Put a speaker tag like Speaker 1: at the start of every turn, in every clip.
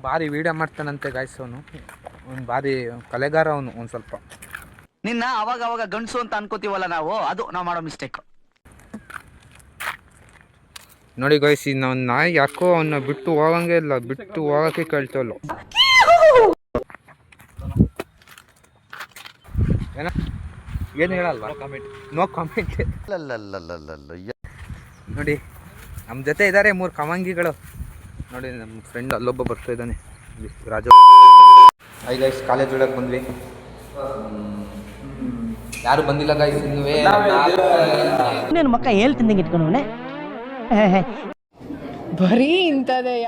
Speaker 1: ಭಾರಿ video ಮಾಡ್ತಾನಂತೆ guys ಅವನು. ಅವ್ನು ಭಾರಿ ಕಲೆಗಾರ ಅವನು ಒಂದು ಸ್ವಲ್ಪ.
Speaker 2: ನಿನ್ನ ಅವಾಗ ಅವಾಗ ಗಂಡಸು ಅಂತ ಅನ್ಕೋತೀವಲ್ಲ ನಾವು ಅದು ನಾವು ಮಾಡೋ ಮಿಸ್ಟೇಕ್
Speaker 1: ನೋಡಿ ಗಾಯ್ಸ್ ನಾವು ನಾಯಿ ಯಾಕೋ ಅವನ್ನ ಬಿಟ್ಟು ಹೋಗಂಗೆ ಇಲ್ಲ ಬಿಟ್ಟು ಹೋಗಕ್ಕೆ ಕೇಳ್ತಲ್ಲ ಏನ? ಏನು ಹೇಳಲ್ವಾ? ಕಾಮೆಂಟ್ ನೋ ಕಾಮೆಂಟ್ ನೋಡಿ ನಮ್ಮ ಜೊತೆ ಇದ್ದಾರೆ ಮೂರು ಕಮಂಗಿಗಳು. ನೋಡಿ ನಮ್ಮ ಫ್ರೆಂಡ್ ಅಲ್ಲೊಬ್ಬ ಬರ್ತಾ ಇದ್ದಾನೆ. ರಾಜ. ಐ ಗೈಸ್ ಕಾಲೇಜ್ ಒಳಗೆ ಬಂದ್ವಿ. ಯಾರು ಬಂದಿಲ್ಲ ಗೈಸ್ ಇನ್ನುವೇ
Speaker 3: ಮಕ್ಕ ಹೇಳ್ತೀನಿ ಇಟ್ಕೊಂಡು
Speaker 4: ಬರೀ ಇಂಥದೆಯ?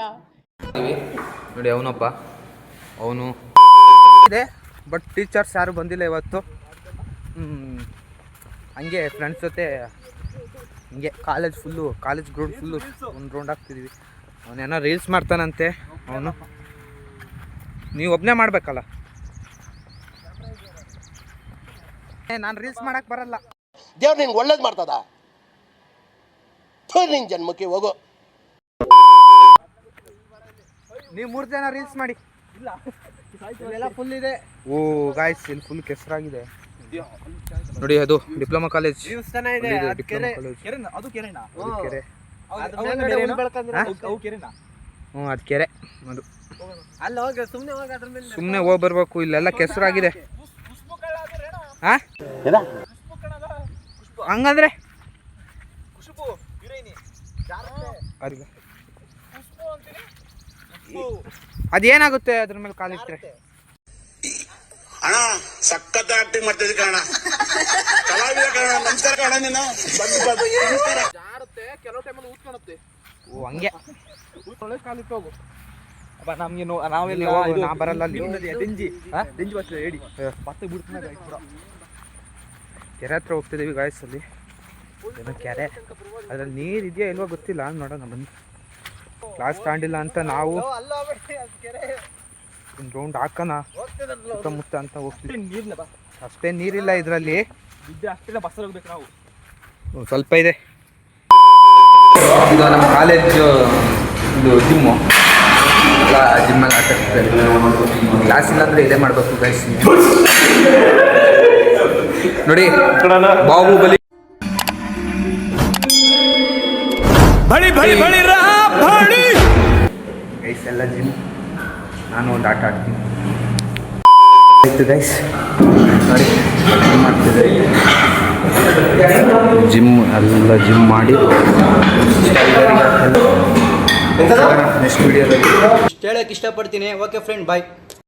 Speaker 1: ನೋಡಿ ಅವನಪ್ಪ ಅವನು. ಇದೆ ಬಟ್ ಟೀಚರ್ಸ್ ಯಾರು ಬಂದಿಲ್ಲ ಇವತ್ತು. ಹಂಗೆ ಫ್ರೆಂಡ್ಸ್ ಜೊತೆ ಹಿಂಗೆ college full college ground full ಒಂದು ರೌಂಡ್ ಆಗ್ತಿದ್ವಿ ಅವನೇನೋ ರೀಲ್ಸ್ ಮಾಡ್ತಾನಂತೆ ಅವನು. ನೀವು ಒಬ್ಬನೇ ಮಾಡಬೇಕಲ್ಲ. ಏ ನಾನು ರೀಲ್ಸ್ ಮಾಡಕ್ಕೆ ಬರಲ್ಲ.
Speaker 5: ದೇವ್ರು ನಿನ್ಗೆ ಒಳ್ಳೇದು ಮಾಡ್ತದ? ನಿನ್ ಜನ್ಮಕ್ಕೆ ಹೋಗು.
Speaker 1: ನೀವು ಮೂರು ಜನ ರೀಲ್ಸ್ ಮಾಡಿ. ಇಲ್ಲ ಫುಲ್ ಇದೆ. ಓ ಗಾಯ್ಸ್ ಇಲ್ಲಿ ಫುಲ್ ಕೆಸರಾಗಿದೆ. ನೋಡಿ ಅದು ಡಿಪ್ಲೊಮಾ ಕಾಲೇಜ್.
Speaker 6: ಅದು
Speaker 1: ಅದು ಕೆರೆ. ಹ್ಞೂ ಅದು ಕೆರೆ. ಅದು.
Speaker 6: ಅಲ್ಲಿ ಹೋಗಿ ಸುಮ್ನೆ ಹೋಗ ಅದ್ರ ಮೇಲೆ.
Speaker 1: ಸುಮ್ಮನೆ ಹೋಗಿ ಬರ್ಬೇಕು ಇಲ್ಲೆಲ್ಲ ಕೆಸರಾಗಿದೆ. ಹಾ? ಹಂಗಂದ್ರೆ. ಅದೇನಾಗುತ್ತೆ ಅದ್ರ ಮೇಲೆ ಕಾಲಿಟ್ರೆ
Speaker 5: ಅಣ್ಣ ಸಖತ್ ಆಕ್ಟಿಂಗ್ ಮಾಡ್ತಿದ್ದೆ ಕಣ ಕಲಾವಿದ ಕಣ ನಮಸ್ಕಾರ ಕಣ ನೀನು. ಬಂದು ಬಂದು. ನಮಸ್ಕಾರ.
Speaker 6: ಜಾರುತ್ತೆ ಕೆಲವು ಟೈಮಲ್ಲಿ ಊದ್ಕೊಳುತ್ತೆ
Speaker 1: ಓ ಹಂಗೆ.
Speaker 6: ಒಳ್ಳೆ ಕಾಲಿಟ್ಟು ಹೋಗು. ಅಪ್ಪ ನಮ್ಗೆ ನೋ- ನಾವೆಲ್ಲ
Speaker 1: ಇಲ್ಲಿ ನಾ ಬರಲ್ಲ ಅಲ್ಲಿ.
Speaker 6: ಡೆಂಜಿ. ಡೆಂಜಿ ಬಸ್ ಹೇಳಿ. ಮತ್ತೆ ಬಿಡ್ತೀನಿ
Speaker 1: ಕೆರೆ ಹತ್ರ ಹೋಗ್ತಿದ್ದೀವಿ ಗಾಯಸ್ ಅಲ್ಲಿ. ಏನೋ ಕೆರೆ. ಅದ್ರಲ್ಲಿ ನೀರು ಇದೆಯಾ ಇಲ್ವೋ ಗೊತ್ತಿಲ್ಲ ನೋಡೋಣ ಬನ್ನಿ. ಕ್ಲಾಸ್ ತಾಂಡಿಲ್ಲ ಅಂತ ನಾವು
Speaker 6: ಅಲ್ಲ ಬಿಡಿ ಅದು ಕೆರೆ.
Speaker 1: ಒಂದು ರೌಂಡ್ ಹಾಕೋಣ. ಸುತ್ತಮುತ್ತ ಅಂತ ಹೋಗ್ತೀವಿ. ಅಷ್ಟೇ ನೀರಿಲ್ಲ ಇದರಲ್ಲಿ.
Speaker 6: ಬಿದ್ದೆ ಅಷ್ಟೇ ಬಸ್ಸಲ್ಲಿ ಹೋಗ್ಬೇಕು ನಾವು.
Speaker 1: ಸ್ವಲ್ಪ ಇದೆ. ಇದು ನಮ್ಮ ಕಾಲೇಜು ಇದು ಜಿಮ್ಮು ಎಲ್ಲ ಜಿಮ್ಮಲ್ಲಿ ಆಟ ಕ್ಲಾಸ್ ಇಲ್ಲ ಅಂದರೆ ಇದೇ ಮಾಡಬೇಕು ಗೈಸ್ ನೋಡಿ ಬಾಹುಬಲಿ ಗೈಸ್ ಎಲ್ಲ ಜಿಮ್ ನಾನು ಒಂದು ಆಟ ಆಡ್ತೀನಿ. ಆಯ್ತು ಗೈಸ್ ನೋಡಿ. ಜಿಮ್ ಎಲ್ಲ ಜಿಮ್ ಮಾಡಿ. ನೆಕ್ಸ್ಟ್ ವಿಡಿಯೋದಲ್ಲಿ
Speaker 2: ಹೇಳಕ್ ಇಷ್ಟಪಡ್ತೀನಿ. Okay friend bye